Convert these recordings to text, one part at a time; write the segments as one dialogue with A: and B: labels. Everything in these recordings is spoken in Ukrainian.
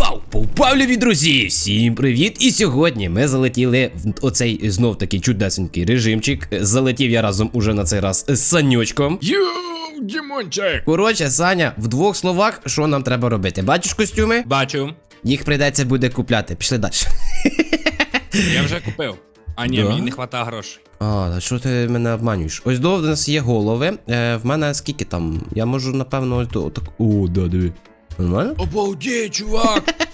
A: Вау! Повпав любі друзі! Всім привіт! І сьогодні ми залетіли в оцей знов такий чудесенький режимчик. Залетів я разом уже на цей раз з Санючком.
B: Йоу, Дімончик!
A: Коротше, Саня, в двох словах, що нам треба робити? Бачиш костюми?
B: Бачу.
A: Їх прийдеться буде купляти. Пішли далі.
B: Я вже купив. А ні,
A: Да?
B: мені не вистачає грошей.
A: А, що ти мене обманюєш? Ось до в нас є голови. Е, в мене скільки там? Я можу, напевно, ось до так. О, да, диви. Нормально?
B: Обалдеть, чувак!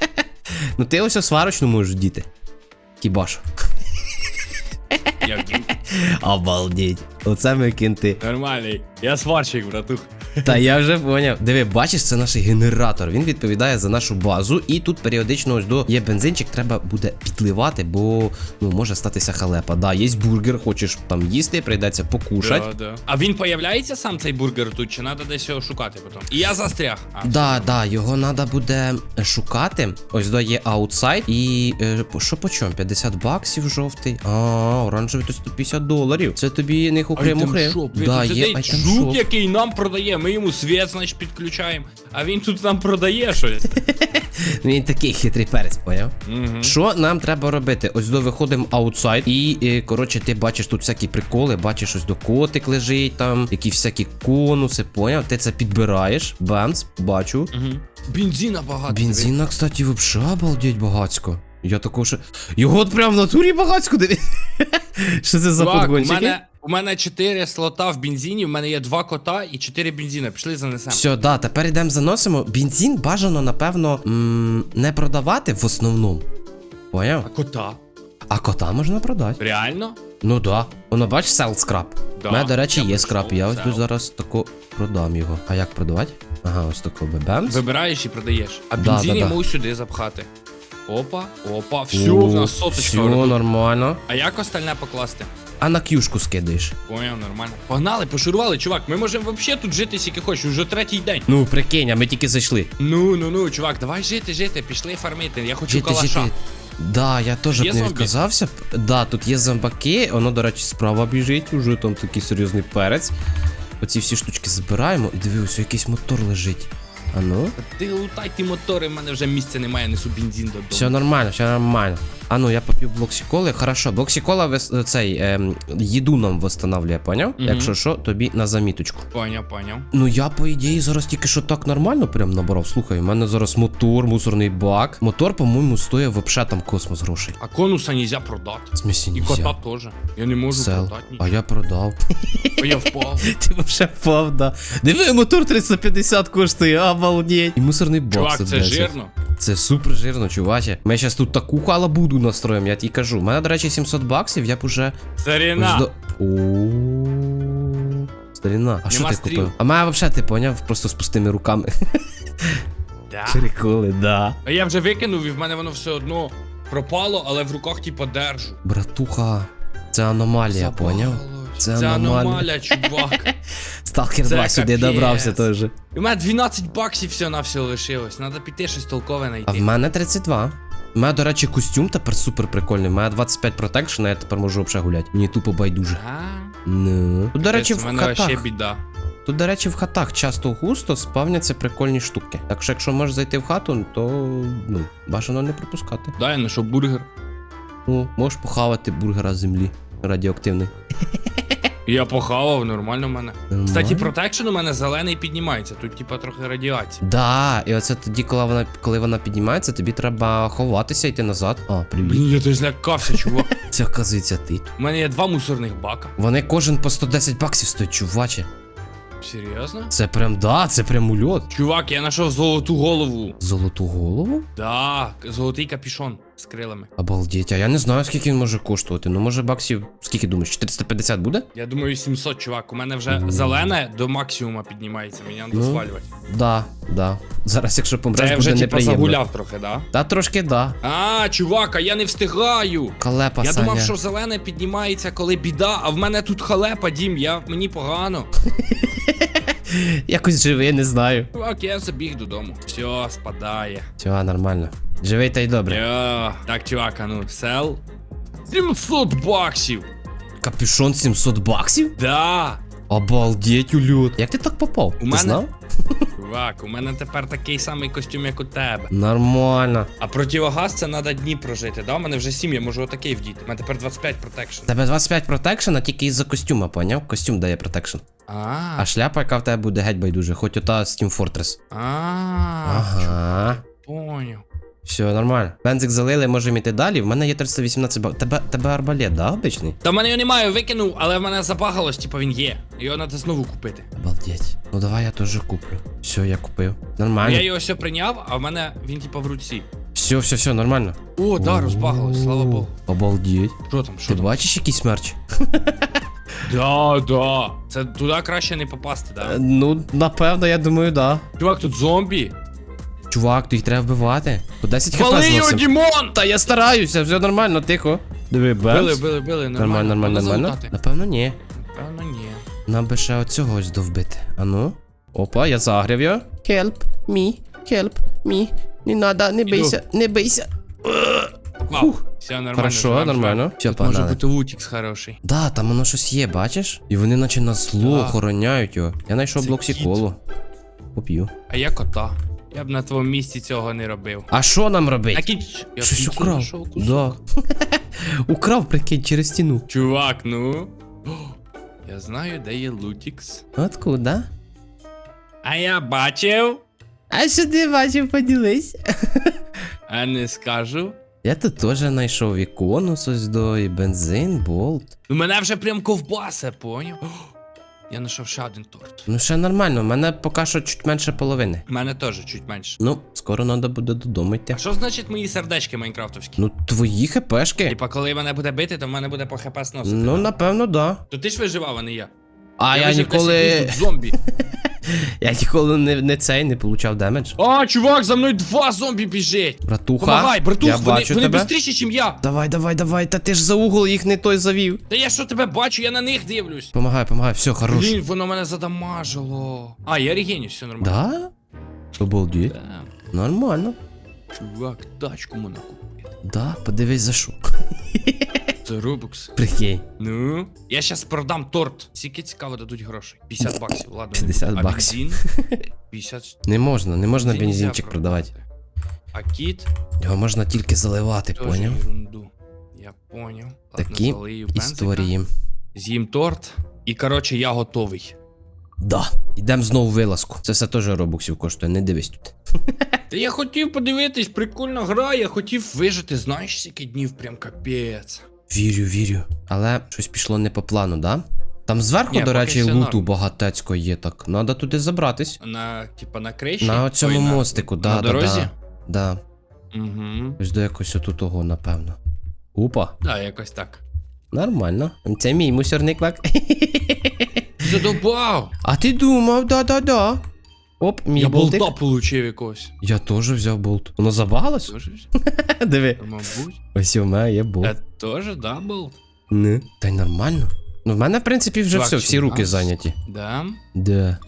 A: Ну ти ось сварочну можеш діти. Хіба що? Обалдеть. Оце ми кінти.
B: Нормальний. Я сварщик, братух.
A: Та я вже поняв. Диви, бачиш, це наш генератор. Він відповідає за нашу базу, і тут періодично ось до є бензинчик, треба буде підливати, бо ну може статися халепа. Да, є бургер, хочеш там їсти, прийдеться покушать.
B: Да, да. А він появляється сам цей бургер тут, чи треба десь його шукати потім? І я застряг. А,
A: Да, да, його треба буде шукати. Ось до є аутсайд. І е, що по чому? 50 баксів жовтий. А, оранжевий то 150 доларів. Це тобі не хухри-мухри. Да, є
B: сидить
A: айтем
B: жук, який нам продає. Ми йому світ, значить, підключаємо. А він тут нам продає щось.
A: Він такий хитрий перець, поняв?
B: Мгм.
A: Що нам треба робити? Ось до виходимо аутсайд, і е, коротше, ти бачиш тут всякі приколи, бачиш ось до котик лежить там, які всякі конуси, поняв? Ти це підбираєш, бамс, бачу.
B: Мгм. Бензина багато.
A: Бензина, кстати, вообще обалдеть багацько. Я такого ще. Його от прям в натурі багацько диви. Що це за
B: Чувак, у
A: подгончики?
B: мене, у мене 4 слота в бензині, в мене є 2 кота і 4 бензина. Пішли занесемо.
A: Все, да, тепер йдемо заносимо. Бензин бажано, напевно, м, не продавати в основному. Поняв?
B: А кота?
A: А кота можна продати.
B: Реально?
A: Ну да. Воно бач сел скраб.
B: Да,
A: У мене, до речі,
B: я
A: є скраб. Я ось тут зараз тако продам його. А як продавати? Ага, ось тако бебемс.
B: Вибираєш і продаєш. А
A: Да,
B: бензин
A: да,
B: йому сюди запхати. Опа, опа, все, в нас соточка.
A: Все нормально.
B: А як остальне покласти?
A: А на кюшку скидаєш.
B: Поняв, нормально. Погнали, пошурували, чувак. Ми можемо взагалі тут жити скільки хочеш, уже третій день.
A: Ну, прикинь, а ми тільки зайшли.
B: Ну, ну, ну, чувак, давай жити, жити, пішли фармити. Я хочу
A: Жити,
B: калаша.
A: жити. Да, я теж
B: Є
A: б не
B: зомбі?
A: відказався. б. Да, тут є зомбаки, воно, до речі, справа біжить, уже там такий серйозний перець. Оці всі штучки збираємо і дивись, якийсь мотор лежить. А ну?
B: Ти лутай ті мотори, в мене вже місця немає, несу бензин додому.
A: Все нормально, все нормально. А ну, я поп'ю блоксіколи. Хорошо, блоксікола вис- цей ем, їду нам восстанавлює, поняв?
B: Мгм.
A: Якщо що, тобі на заміточку.
B: Поняв, поняв.
A: Ну я, по ідеї, зараз тільки що так нормально прям набрав. Слухай, у мене зараз мотор, мусорний бак. Мотор, по-моєму, стоїть вообще там космос грошей.
B: А конуса нельзя продати.
A: В смісі
B: І
A: нельзя.
B: кота теж. Я не можу
A: Сел.
B: продати.
A: А я продав.
B: А я впав.
A: Ти вообще впав, да. Диви, мотор 350 коштує, обалдеть. І мусорний бак.
B: Чувак, це
A: 110.
B: жирно.
A: Це супер жирно, чуваче. Ми зараз тут таку халабуду настроїмо, я тобі кажу. У мене, до речі, 700 баксів, я б уже.
B: Старина.
A: Ось до- Старіна. А що ти
B: стріл.
A: купив? А мене взагалі, ти поняв, просто з пустими руками.
B: Да.
A: Приколи, да.
B: А я вже викинув і в мене воно все одно пропало, але в руках типа держу.
A: Братуха, це аномалія, поняв? Це аномалія.
B: чувак.
A: Сталкер 2 сюди добрався теж.
B: У мене 12 баксів все на все лишилось. Надо піти щось толкове
A: А в мене 32. У мене, до речі, костюм тепер супер прикольний. У мене 25 протекшн, я тепер можу взагалі гуляти. Мені тупо байдуже. Ну. Тут, до речі, в хатах.
B: біда.
A: Тут, до речі, в хатах часто густо спавняться прикольні штуки. Так що, якщо можеш зайти в хату, то ну, бажано не пропускати.
B: Да, я знайшов бургер.
A: Ну, можеш похавати бургера з землі радіоактивний.
B: Я похавав, нормально в мене.
A: Нормально.
B: Кстати, протекшн у мене зелений піднімається. Тут типа трохи радіація.
A: Да, і оце тоді, коли вона, коли вона піднімається, тобі треба ховатися, йти назад. А, привіт.
B: Блін, я то злякався, чувак.
A: Це оказується ти.
B: У мене є два мусорних бака.
A: Вони кожен по 110 баксів стоять, чуваче.
B: Серйозно?
A: Це прям да, це прям ульот.
B: Чувак, я знайшов золоту голову.
A: Золоту голову?
B: Да, золотий капюшон з крилами.
A: Обалдеть, а я не знаю, скільки він може коштувати. Ну, може, баксів, скільки думаєш, 450 буде?
B: Я думаю, 700, чувак. У мене вже
A: Мгм.
B: зелене до максимума піднімається, мені треба
A: Ну,
B: свалювати.
A: Да, да. Зараз, якщо помреш,
B: я
A: буде
B: вже типа
A: неприємно.
B: загуляв трохи, да?
A: Та трошки да.
B: А, чувак, а я не встигаю.
A: Халепа,
B: я
A: Саня.
B: думав, що зелене піднімається, коли біда, а в мене тут халепа, дім, я мені погано.
A: Якось живий, не знаю.
B: Чувак, я забіг додому. Все, спадає.
A: Все, нормально. Живий та й добре.
B: Йо. Так, чувак, а ну, сел. 700 баксів.
A: Капюшон 700 баксів?
B: Да.
A: Обалдеть, ульот. Як ти так попав?
B: У
A: ти
B: мене-
A: знав?
B: Чувак, у мене тепер такий самий костюм, як у тебе.
A: Нормально.
B: А противогаз це треба дні прожити, да? У мене вже 7, я можу отакий вдіти. У мене тепер 25 протекшн.
A: Тебе 25 протекшн, а тільки із-за костюма, поняв? Костюм дає протекшн.
B: А,
A: А шляпа, яка в тебе буде геть байдуже, хоч ота Steam Fortress.
B: а,
A: Ага.
B: поняв.
A: Все, нормально. Бензик залили, можемо йти далі. В мене є 318 бак. Тебе, тебе арбалет, да, обичний?
B: Та в мене його немає, викинув, але в мене забагалось, типу він є. Його треба знову купити.
A: Обалдеть. Ну давай я теж куплю. Все, я купив. Нормально.
B: Я його все прийняв, а в мене він типу в руці.
A: Все, все, все, нормально.
B: О, да, розбагалось, слава Богу.
A: Обалдеть.
B: Що там, що
A: Ти
B: там?
A: бачиш якийсь мерч?
B: Да, да. Це туди краще не попасти,
A: Е,
B: да.
A: Ну, напевно, я думаю, да.
B: Чувак, тут зомбі.
A: Чувак, ти їх треба вбивати. По 10 хп
B: Вали його. Дімон!
A: Та я стараюся, все нормально, тихо. Диви,
B: Били,
A: бенз.
B: били, били,
A: Нормально,
B: нормально.
A: нормально, нормально. Напевно, ні.
B: Певно, ні.
A: Нам би ще оцього ось довбити. А ну? Опа, я загрів його. Help me, help me. Не надо, не бийся, не бийся.
B: Попав.
A: Фух.
B: Все нормально.
A: Хорошо,
B: живем,
A: нормально. Все,
B: Тут може
A: погнали.
B: бути лутікс хороший.
A: Да, там воно щось є, бачиш? І вони наче на зло
B: Да.
A: охороняють його. Я знайшов
B: Це
A: блок
B: кіт.
A: сіколу. Поп'ю.
B: А я кота. Я б на твоєму місці цього не робив.
A: А що нам робити?
B: А. Я
A: Щось
B: піцу
A: украв.
B: знайшов, кусок.
A: Да. Украв, прикинь, через стіну.
B: Чувак, ну. О, Я знаю, де є лутікс.
A: Откуда?
B: А я бачив,
A: А що ти бачив, поділись?
B: а не скажу.
A: Я тут теж знайшов і конус ось до, і бензин, болт.
B: У мене вже прям ковбаса, поняв? О, Я знайшов ще один торт.
A: Ну ще нормально, в мене поки що чуть менше половини.
B: У мене теж чуть менше.
A: Ну, скоро треба буде додому йти.
B: А що значить мої сердечки майнкрафтовські?
A: Ну, твої хпшки.
B: Типа, коли мене буде бити, то в мене буде по хп сносити.
A: Ну, напевно, да.
B: То ти ж виживав, а не я.
A: А я,
B: вижив 10
A: ніколи.
B: днів, тут зомбі.
A: Я ніколи не, не цей не получав демедж.
B: А, чувак, за мною два зомбі біжить.
A: Братуха.
B: Помагай, братух,
A: я
B: вони,
A: бачу
B: вони
A: тебе.
B: швидше, ніж я.
A: Давай, давай, давай, та ти ж за угол їх не той завів.
B: Та я що тебе бачу, я на них дивлюсь.
A: Помагай, помагай, все, хорош.
B: Блін, воно мене задамажило. А, я регеню, все нормально.
A: Да? Обалдеть.
B: Да.
A: Нормально.
B: Чувак, тачку мене купив.
A: Да, подивись за що.
B: Це Робокс.
A: Прикинь.
B: Ну, я щас продам торт. Скільки цікаво дадуть грошей. 50 баксів, ладно.
A: 50
B: а
A: баксів.
B: бензин? 50.
A: Не можна, не можна
B: Бензин
A: бензинчик продавати.
B: А кіт?
A: Його можна тільки заливати,
B: Тоже
A: поняв?
B: ерунду. Я поняв. Ладно,
A: Такі
B: залию бензика,
A: Історії.
B: З'їм торт. І коротше, я готовий.
A: Да. Ідем знову в вилазку. Це все теж робоксів коштує, не дивись тут.
B: Та я хотів подивитись, прикольна гра, я хотів вижити, знаєш, скільки днів, прям капець.
A: Вірю, вірю. Але щось пішло не по плану, да? Там зверху,
B: Ні,
A: до
B: поки
A: речі,
B: все
A: луту
B: норм.
A: багатецько є так. Надо туди забратись.
B: На, типа, на криші?
A: На цьому
B: Ой,
A: мостику, да,
B: на
A: да,
B: дорозі?
A: да. Да.
B: Угу.
A: Ось до якось отут того, напевно. Опа,
B: Да, якось так.
A: нормально. Це мій мусорний квак.
B: Задовбав!
A: А ти думав, да-да-да. Оп, мій
B: Я
A: болтик.
B: болта получив якогось.
A: Я теж взяв болт. Воно забагалось?
B: Тоже? ж?
A: Диви.
B: Мабуть.
A: Ось у мене є болт.
B: Я теж, да, болт?
A: Не. Та й нормально. Ну, в мене, в принципі, вже
B: Чувак,
A: все, всі
B: чи
A: руки зайняті.
B: Да.
A: Да.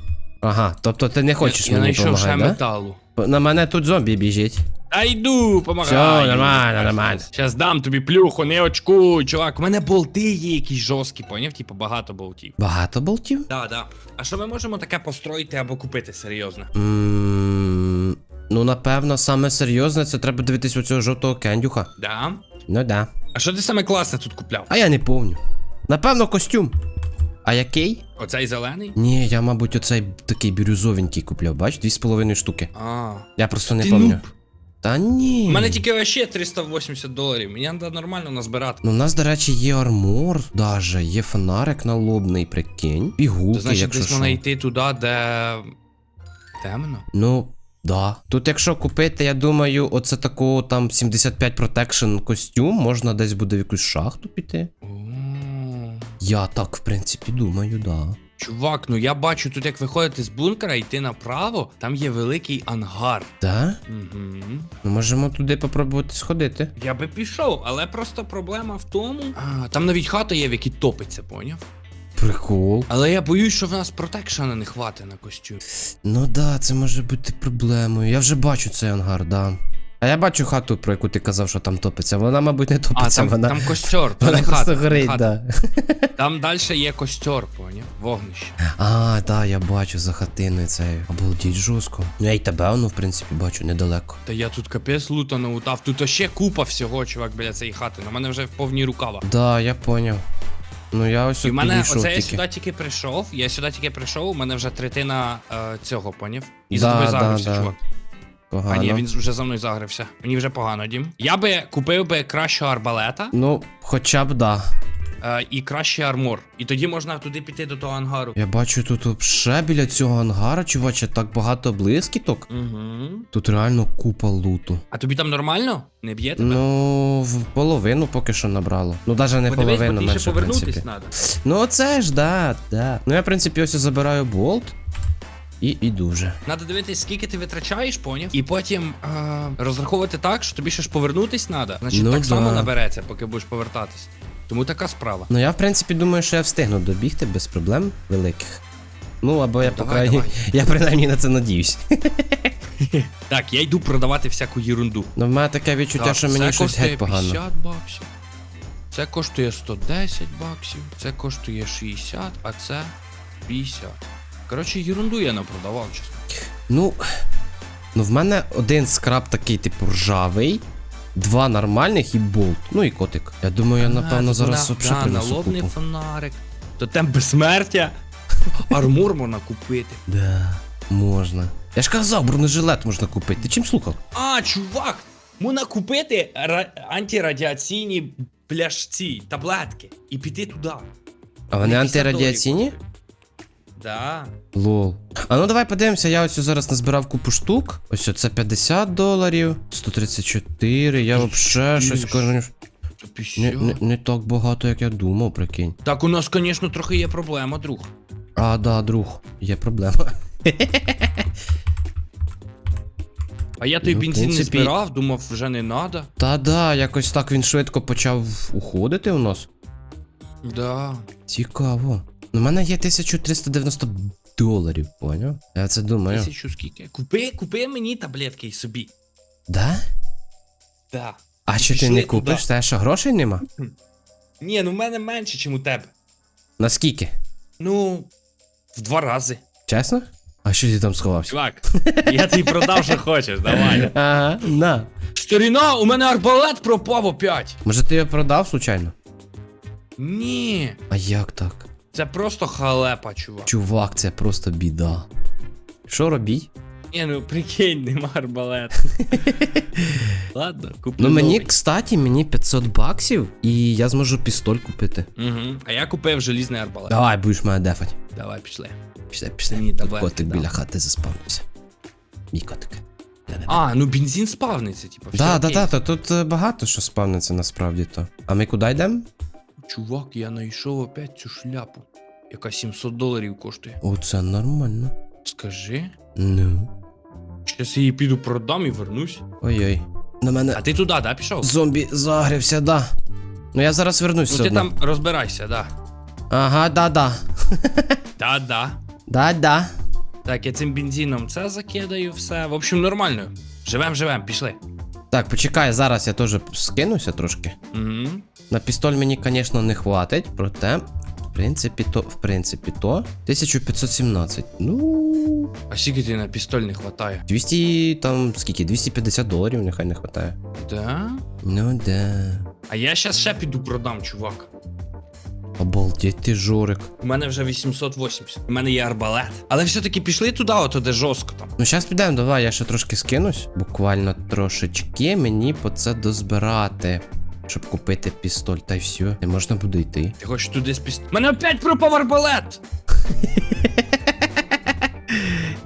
A: Ага, тобто ти не хочеш
B: я, я
A: мені
B: знайшов ще
A: допомагати,
B: металу.
A: На мене тут зомбі біжить.
B: Та йду, помагай.
A: Всьо, нормально, нормально.
B: Щас дам тобі плюху, не очкуй, чувак. У мене болти є якісь жорсткі, поняв? Типу багато болтів.
A: Багато болтів?
B: Да, да. А що ми можемо таке построїти або купити серйозно?
A: Ммм. Ну, напевно, саме серйозне це треба дивитись у цього жовтого кендюха.
B: Да.
A: Ну да.
B: А що ти саме класне тут купляв?
A: А я не помню. Напевно, костюм. А який?
B: Оцей зелений?
A: Ні, я, мабуть, оцей такий бірюзовенький купляв, бач, дві з половиною штуки.
B: А.
A: Я просто не
B: нуб.
A: Та ні.
B: У мене тільки вообще 380 доларів. Мені треба нормально назбирати.
A: Ну, у нас, до речі, є армор, даже, є фонарик налобний, прикинь. Пігулки,
B: То значить,
A: якщо
B: десь
A: що.
B: можна йти туди, де. Темно.
A: Ну, да. Тут, якщо купити, я думаю, оце такого там 75 protection костюм, можна десь буде в якусь шахту піти.
B: О.
A: Я так, в принципі, думаю, да.
B: Чувак, ну я бачу тут, як виходити з бункера, йти направо, там є великий ангар.
A: Да?
B: Угу.
A: Ну, можемо туди попробувати сходити.
B: Я би пішов, але просто проблема в тому. А, там навіть хата є, в якій топиться, поняв?
A: Прикол.
B: Але я боюсь, що в нас протекшена не хватить на костюм.
A: Ну да, це може бути проблемою. Я вже бачу цей ангар, да. А я бачу хату, про яку ти казав, що там топиться. Вона, мабуть, не
B: А,
A: топиться,
B: там,
A: вона.
B: там костер, то
A: Вона
B: не
A: просто
B: хата,
A: горить,
B: хата.
A: да.
B: Там далі є костер, поняв? Вогнище.
A: А, да, я бачу за хатиною цею. Обалдіть жорстко. Ну я й тебе, ну, в принципі, бачу недалеко.
B: Та я тут капець лута наутав. Тут ще купа всього, чувак, біля цієї хати. На мене вже в повні рукава.
A: Да, я поняв. Ну я ось
B: І в мене оце я сюди тільки прийшов. Я сюди тільки прийшов, у мене вже третина е, цього, поняв? І
A: Да,
B: за тобою
A: да,
B: загрився,
A: да.
B: чувак.
A: Погано.
B: А ні, він вже за мною загрився. Мені вже погано, дім. Я би купив би кращого арбалета
A: Ну, хоча б да.
B: е, і кращий армор. І тоді можна туди піти до того ангару.
A: Я бачу тут ще біля цього ангара, чуваче, так багато блискіток.
B: Угу.
A: Тут реально купа луту.
B: А тобі там нормально? Не б'є тебе?
A: Ну, в половину поки що набрало. Ну, навіть не
B: Подивись, бо
A: половину,
B: ти
A: менше,
B: ще
A: в
B: повернутись
A: принципі.
B: треба.
A: Ну, оце ж, да, да. Ну, я, в принципі, ось забираю болт. І іду вже.
B: Надо дивитись, скільки ти витрачаєш, поняв? І потім е, розраховувати так, що тобі ще ж повернутись треба. Значить,
A: Ну
B: так само набереться, поки будеш повертатись. Тому така справа.
A: Ну, я, в принципі, думаю, що я встигну добігти без проблем великих. Ну, або я, по
B: Давай, давай.
A: я принаймні на це надіюсь.
B: Так, я йду продавати всяку єрунду.
A: Ну, в мене таке відчуття,
B: Так,
A: що мені щось геть погано.
B: 50 баксів. Це коштує 110 баксів, це коштує 60, а це 50. Коротше, єрунду я не продавав, чесно.
A: Ну. Ну, в мене один скраб такий, типу, ржавий, два нормальних і болт. Ну і котик. Я думаю, я напевно
B: А,
A: зараз взагалі
B: да,
A: принесу
B: налобний
A: купу.
B: фонарик. То там безсмертя. Армур можна купити.
A: Да, можна. Я ж казав, бронежилет можна купити. Ти чим слухав?
B: А, чувак! Можна купити ра- антирадіаційні пляшці, таблетки і піти туди.
A: А вони
B: 50
A: антирадіаційні?
B: доларів Да.
A: Лол. А ну давай подивимося, я ось зараз назбирав купу штук. Ось це 50 доларів, 134, я взагалі щось кажу. Не, не, не так багато, як я думав, прикинь.
B: Так, у нас, звісно, трохи є проблема, друг.
A: А, да, друг, є проблема.
B: А я той
A: Ну,
B: бензин не збирав, думав, вже не надо.
A: Та да, якось так він швидко почав уходити у нас.
B: Да.
A: Цікаво. У мене є 1390 доларів, поняв? Я це думаю.
B: Тисячу скільки. Купи, купи мені таблетки і собі.
A: Да?
B: Да.
A: А що ти
B: Пішли
A: не
B: туди.
A: купиш? Та що грошей нема?
B: Ні, ну в мене менше, ніж у тебе.
A: Наскільки?
B: Ну, в два рази.
A: Чесно? А що ти там сховався?
B: Чувак, я тобі продав, що хочеш, давай.
A: Ага, на.
B: Старіна, у мене арбалет пропав опять.
A: Може ти його продав случайно?
B: Ні,
A: А як так?
B: Це просто халепа, чувак.
A: Чувак, це просто біда. Що робіть?
B: Ні, ну прикинь, нема арбалету. Ладно, куплю.
A: Ну мені,
B: новий.
A: кстати, мені 500 баксів, і я зможу пістоль купити.
B: Угу. А я купив желізний арбалет.
A: Давай, будеш мене дефать.
B: Давай, пішли.
A: Пішли, пішли.
B: Мені
A: Тут
B: таблетки
A: котик
B: дам.
A: біля хати заспавнився. Мій котик.
B: А, ну бензин спавниться, типа. все
A: Да, да,
B: окей.
A: да, то тут е, багато що спавниться насправді то. А ми куди йдемо?
B: Чувак, я знайшов опять цю шляпу, яка 700 доларів коштує.
A: О, це нормально.
B: Скажи.
A: Ну.
B: Щас я її піду продам і вернусь.
A: Ой-ой. На мене
B: А ти туди, да, пішов?
A: зомбі загрився, да. Ну я зараз вернусь
B: Ну
A: все
B: ти
A: одно.
B: там розбирайся, да.
A: Ага, да-да.
B: Да-да.
A: Да-да.
B: Так, я цим бензином це закидаю, все. В общем, нормально. Живем, живем, пішли.
A: Так, почекай, зараз я теж скинуся трошки.
B: Угу.
A: На пістоль мені, звісно, не хватить, проте, в принципі, то, в принципі, то 1517. Ну.
B: А скільки ти на пістоль не хватає?
A: 200, там, скільки? 250 доларів нехай не хватає.
B: Да?
A: Ну да.
B: А я щас ще піду продам, чувак.
A: Обалдеть ти жорик.
B: У мене вже 880. У мене є арбалет. Але все-таки пішли туди, ото де жорстко там.
A: Ну, зараз підемо, давай, я ще трошки скинусь. Буквально трошечки мені по це дозбирати. Щоб купити пістоль, та й все. Не можна буде йти.
B: Ти хочеш туди спіст. У мене опять пропав арбалет!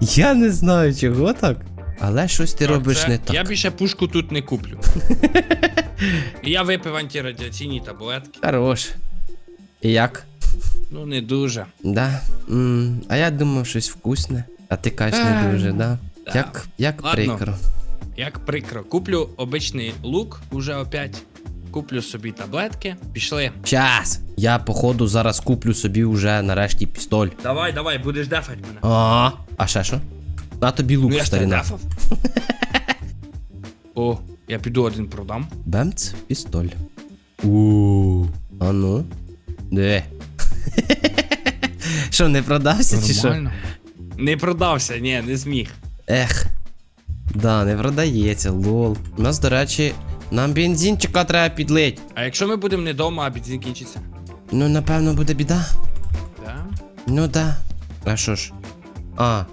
A: Я не знаю, чого так. Але щось ти
B: Так,
A: робиш
B: це-
A: не так.
B: Я більше пушку тут не куплю. І я випив антирадіаційні таблетки.
A: Хорош. І як?
B: Ну, не дуже.
A: Да. м а я думав щось вкусне. А ти кажеш не
B: Е,
A: дуже, да?
B: да.
A: Як, як
B: Ладно.
A: прикро.
B: Як прикро. Куплю обичний лук уже опять. Куплю собі таблетки. Пішли.
A: Щас. Я, походу, зараз куплю собі вже нарешті пістоль.
B: Давай, давай, будеш дефать мене.
A: А, а ще що? На тобі лук,
B: Ну я ж
A: старина.
B: дефав. О, я піду один продам.
A: Бемц, пістоль. у А ну. Де? Що, не продався чи що?
B: Не продався, ні, не зміг.
A: Ех. Да, не продається, лол. У нас, до речі, нам бензинчика треба підлить.
B: А якщо ми будемо не вдома, а бензин кінчиться?
A: Ну, напевно, буде біда.
B: Да?
A: Ну да. А що ж? А,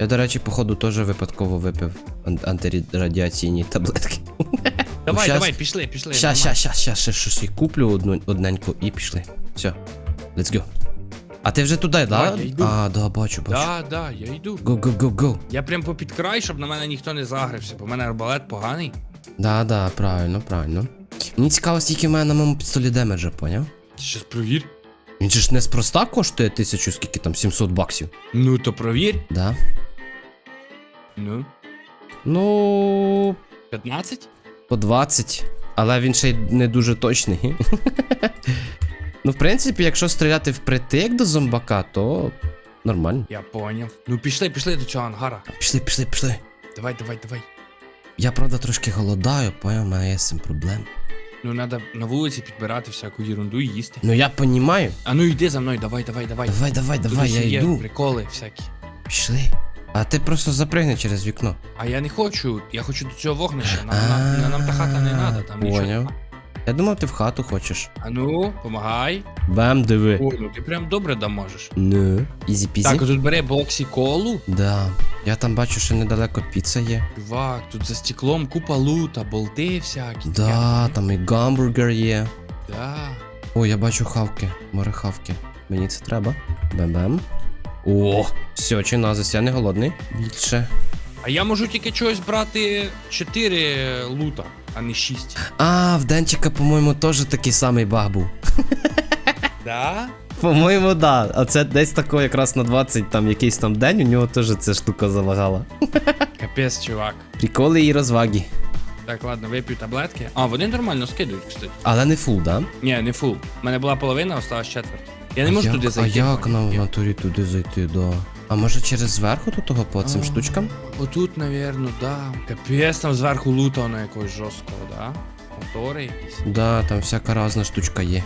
A: я, до речі, походу, теж випадково випив ан- антирадіаційні таблетки.
B: Давай,
A: щас-
B: давай, пішли, пішли.
A: Ща, ща, ща, ща, ще щось і куплю одну, одненьку і пішли. Все. Let's go. А ти вже туди, да?
B: Да, я йду.
A: А, да, бачу, бачу.
B: Да, да, я йду.
A: Go, go, go, go.
B: Я прям попід край, щоб на мене ніхто не загрився, бо в мене арбалет поганий.
A: Да, да, правильно, правильно. Мені цікаво, скільки в мене на моєму пістолі демеджа, поняв?
B: Ти щас провір.
A: Він же ж неспроста коштує тисячу, скільки там, 700 баксів.
B: Ну то провір.
A: Да.
B: Ну,
A: Ну,
B: 15?
A: по 20. Але він ще й не дуже точний. ну, в принципі, якщо стріляти впритик до зомбака, то нормально.
B: Я поняв. Ну пішли, пішли до цього ангара.
A: Пішли, пішли, пішли.
B: Давай, давай, давай.
A: Я правда трошки голодаю, поняв, мене є з цим проблем.
B: Ну треба на вулиці підбирати всяку ерунду і їсти.
A: Ну я понімаю.
B: А ну йди за мною, давай, давай, давай.
A: Давай, давай,
B: Тут
A: давай, я
B: є
A: йду.
B: Приколи всякі.
A: Пішли. А ти просто запригни через вікно.
B: А я не хочу, я хочу до цього вогнища. Нам, нам, нам та хата не треба, там нічого.
A: Поняв. Я думав, ти в хату хочеш.
B: А ну, помагай.
A: Бам, диви.
B: О, ну ти прям добре доможеш.
A: Ну, ізі пізі.
B: Так, а тут бери боксі колу.
A: Да. Я там бачу, що недалеко піца є.
B: Чувак, тут за стеклом купа лута, болти всякі.
A: Да,
B: таке.
A: там і гамбургер є.
B: Да.
A: О, я бачу хавки, море хавки. Мені це треба. Бем-бем. О, все, чи назис, я не голодний. Більше.
B: А я можу тільки чогось брати 4 лута, а не 6.
A: А, в Денчика, по-моєму, теж такий самий баг був.
B: Да?
A: По-моєму, да. А це десь тако якраз на 20 там якийсь там день, у нього теж ця штука залагала.
B: Капець, чувак.
A: Приколи і розваги.
B: Так, ладно, вип'ю таблетки. А, вони нормально скидують, кстати.
A: Але не фул, да?
B: Ні, не фул. У мене була половина, осталась четверть. Я не
A: А
B: можу
A: як,
B: туди зайти.
A: А як нам в натурі туди зайти, да? А може через зверху до того по цим
B: А.
A: штучкам?
B: Отут, навірно, да. Капець там зверху лутано якогось жорсткого, да? Мотори якісь.
A: Да, там всяка різна штучка є.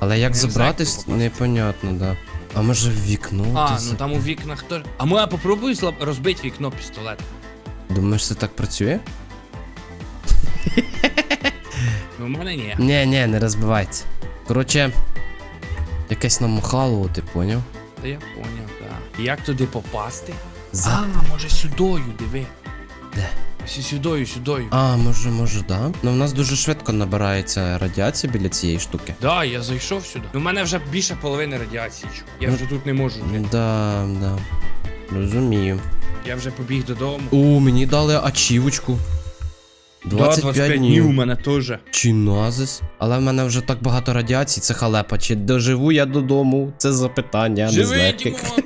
A: Але як
B: Не
A: забратись, непонятно, да. А може в вікно?
B: А, ну там у вікнах теж. А ми я попробую зла- розбити вікно пістолет.
A: Думаєш, це так працює?
B: Ну, у мене ні.
A: Ні, ні, не розбивається. Коротше, якесь намахало, ти поняв?
B: Та я поняв, да. Як туди попасти?
A: За...
B: А, може сюдою, диви.
A: Де?
B: Ось сюдою, сюдою.
A: А, може, може, да. Ну в нас дуже швидко набирається радіація біля цієї штуки.
B: Да, я зайшов сюди. Ну, у мене вже більше половини радіації. чувак. Я
A: Ну,
B: вже тут не можу.
A: Да, да. Розумію.
B: Я вже побіг додому.
A: О, мені дали ачівочку. 25,
B: у
A: днів.
B: мене теж.
A: Чи назис? Але в мене вже так багато радіації, це халепа. Чи доживу я додому? Це запитання, не знаю.
B: Живий, Дімон!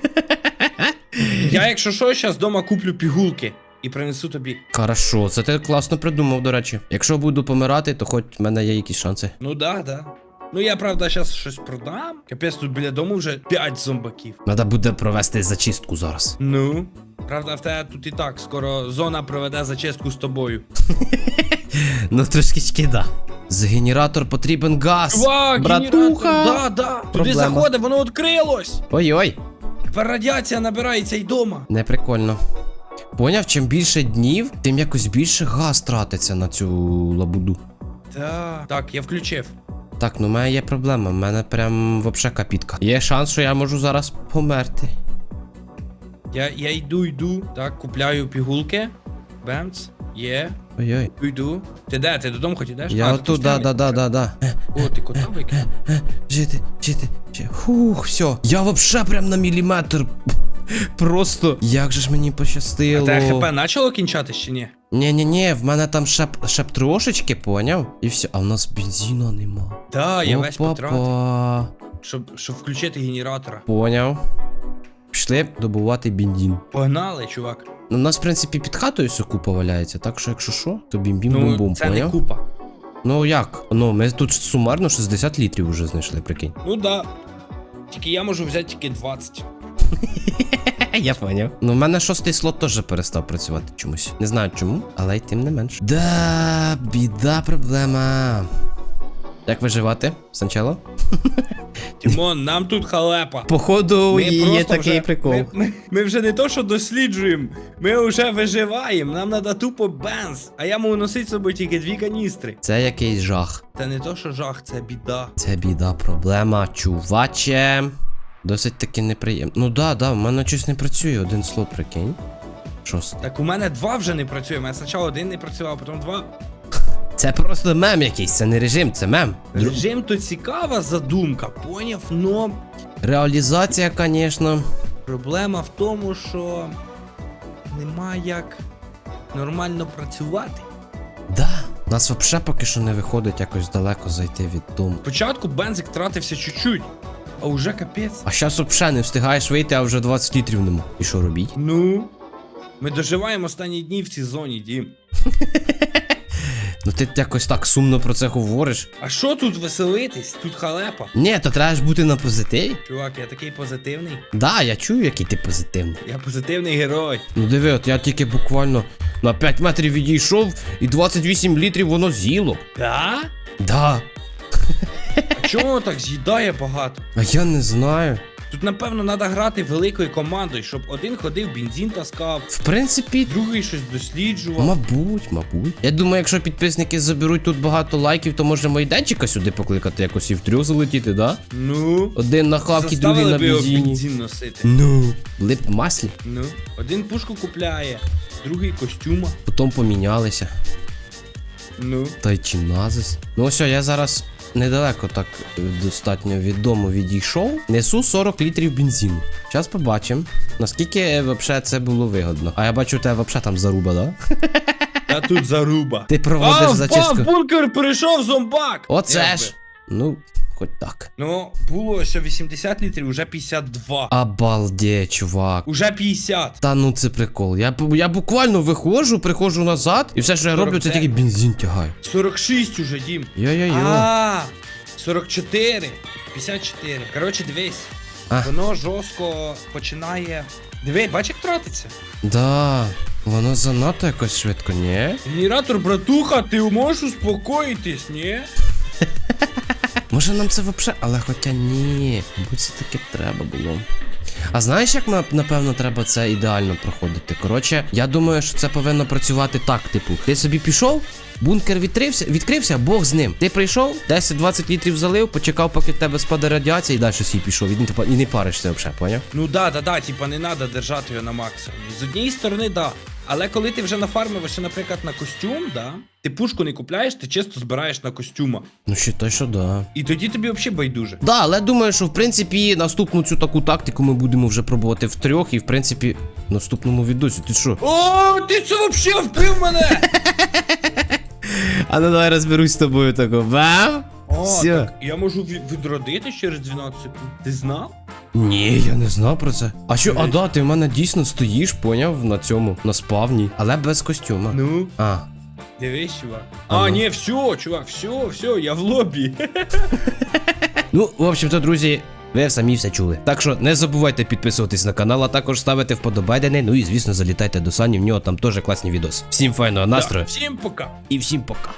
B: Я, якщо що, зараз вдома куплю пігулки і принесу тобі.
A: Хорошо, це ти класно придумав, до речі. Якщо буду помирати, то хоч в мене є якісь шанси.
B: Ну да, да. Ну я правда зараз щось продам. Капець тут біля дому вже 5 зомбаків.
A: Треба буде провести зачистку зараз.
B: Ну. Правда, в тебе тут і так, скоро зона проведе зачистку з тобою.
A: Ну трошки да. З генератор потрібен газ.
B: Чувак,
A: Братуха!
B: Да, да. Туди
A: Проблема.
B: заходить, воно відкрилось.
A: Ой-ой,
B: Тепер радіація набирається й дома.
A: не прикольно. Поняв, чим більше днів, тим якось більше газ тратиться на цю лабуду.
B: Так. Так, я включив.
A: Так, ну в мене є проблема, в мене прям вообще капітка. Є шанс, що я можу зараз померти.
B: Я, я йду, йду. Так, купляю пігулки. Бемц. Є.
A: Ой-ой.
B: Йду, Йду. Ти де? Ти додому хоч ідеш?
A: Я отут,
B: тут
A: да, да, да, да, да.
B: О, ти
A: е, Жити, жити, жити. Фух, все. Я вообще прям на міліметр. Просто. Як же ж мені
B: А
A: пощастило.
B: те хп почало кінчатись чи ні?
A: Ні-ні-ні, в мене там ще б трошечки, поняв? І все, а в нас бензину нема.
B: Да, я весь потратив, щоб, щоб включити генератора.
A: Поняв. Пішли добувати бензин.
B: Погнали, чувак.
A: Ну, у нас, в принципі, під хатою все купа валяється, так що якщо що, то бім-бім-бум-бум,
B: Ну, це не купа.
A: Ну як? Ну, ми тут сумарно 60 літрів вже знайшли, прикинь.
B: Ну да. Тільки я можу взяти тільки 20.
A: Я поняв. Ну, в мене шостий слот теж перестав працювати чомусь. Не знаю чому, але й тим не менш. Да, біда, проблема. Як виживати? Санчало?
B: Тімон, нам тут халепа.
A: Походу,
B: Ми
A: є такий
B: вже,
A: прикол.
B: Ми, ми, ми вже не то, що досліджуємо, ми вже виживаємо. Нам треба тупо бенз. А я можу носити з собою тільки дві каністри.
A: Це якийсь жах.
B: Це не то, що жах, це біда.
A: Це біда, проблема, чуваче. Досить таки неприємно. Ну да, да, в мене щось не працює, один слот, прикинь. Шостий.
B: Так у мене два вже не працює. У мене спочатку один не працював, а потім два.
A: Це просто мем якийсь, це не режим, це мем. Дру-
B: Режим то цікава задумка, поняв, но
A: Реалізація, звісно.
B: проблема в тому, що нема як нормально працювати.
A: Да. Нас взагалі поки що не виходить якось далеко зайти від дому.
B: Спочатку бензик тратився чуть-чуть, а уже капець.
A: А зараз взагалі не встигаєш вийти, а вже 20 літрів нема. І що робіть?
B: Ну. Ми доживаємо останні дні в цій зоні, Дім.
A: Ну ти якось так сумно про це говориш.
B: А що тут веселитись? Тут халепа.
A: Ні, то треба ж бути на позитиві.
B: Чувак, я такий позитивний.
A: Да, я чую, який ти позитивний.
B: Я позитивний герой.
A: Ну диви, от я тільки буквально на 5 метрів відійшов і 28 літрів воно з'їло.
B: Да?
A: Да.
B: А чому воно так з'їдає багато?
A: А я не знаю.
B: Тут, напевно, треба грати великою командою, щоб один ходив бензин таскав,
A: В принципі,
B: другий щось досліджував.
A: мабуть, мабуть. Я думаю, якщо підписники заберуть тут багато лайків, то може майданчика сюди покликати, якось і в трьох залетіти, да?
B: Ну.
A: Один на хавки, другий
B: Заставили
A: на
B: б його
A: бензині.
B: бензин носити.
A: Ну, лип маслі,
B: Ну. Один пушку купляє, другий костюма.
A: потім помінялися.
B: Ну.
A: Та й чи назис. Ну ось, я зараз недалеко так достатньо від дому відійшов. Несу 40 літрів бензину. Зараз побачимо, наскільки вообще це було вигодно. А я бачу, у тебе взагалі там заруба, да?
B: Та тут заруба.
A: Ти проводиш
B: а,
A: зачистку.
B: в бункер, прийшов зомбак!
A: Оце ж. Ну, хоч так.
B: Ну, було ще 80 літрів, уже 52.
A: Обалде, чувак.
B: Уже 50.
A: Та ну це прикол. Я, я буквально виходжу, приходжу назад, і все, що я роблю, це
B: 49.
A: тільки бензин тягаю.
B: 46 уже, Дім.
A: Йо-йо-йо.
B: А, 44. 54. Коротше, дивись.
A: А.
B: Воно жорстко починає. Диви, бач, як тратиться.
A: Да, воно занадто якось швидко, ні?
B: Генератор, братуха, ти можеш успокоїтись, ні?
A: Може нам це взагалі, але хоча ні, бо це таки треба було. А знаєш, як напевно треба це ідеально проходити? Коротше, я думаю, що це повинно працювати так, типу, ти собі пішов, бункер відкрився, відкрився, Бог з ним. Ти прийшов, 10-20 літрів залив, почекав, поки в тебе спаде радіація, і далі свій пішов. І, не- типа, і не паришся взагалі, поняв?
B: Ну да, да, да, типа не треба держати його на максимумі. З однієї сторони, да. Але коли ти вже нафармився, наприклад, на костюм, да, ти пушку не купляєш, ти чисто збираєш на костюма.
A: Ну ще що да.
B: І тоді тобі взагалі байдуже.
A: Да, але думаю, що в принципі наступну цю таку тактику ми будемо вже пробувати в трьох, і в принципі в наступному відосі. Ти що?
B: О, ти це взагалі вбив мене!
A: А ну давай розберусь з тобою тако. Бам!
B: О,
A: Всьо.
B: так я можу ві- відродити через 12 секунд. Ти знав?
A: Ні, я не знав про це. А що, а да, ти в мене дійсно стоїш, поняв, на цьому, на спавні, але без костюма.
B: Ну,
A: А,
B: дивись, чувак.
A: А
B: А,
A: ну.
B: ні, все, чувак, все, все, я в лобі.
A: ну, в общем-то, друзі. Ви самі все чули. Так що не забувайте підписуватись на канал, а також ставити вподобайдени. Ну і звісно залітайте до Сані, в нього там теж класні відоси. Всім файного настрою
B: Всім пока.
A: і всім пока.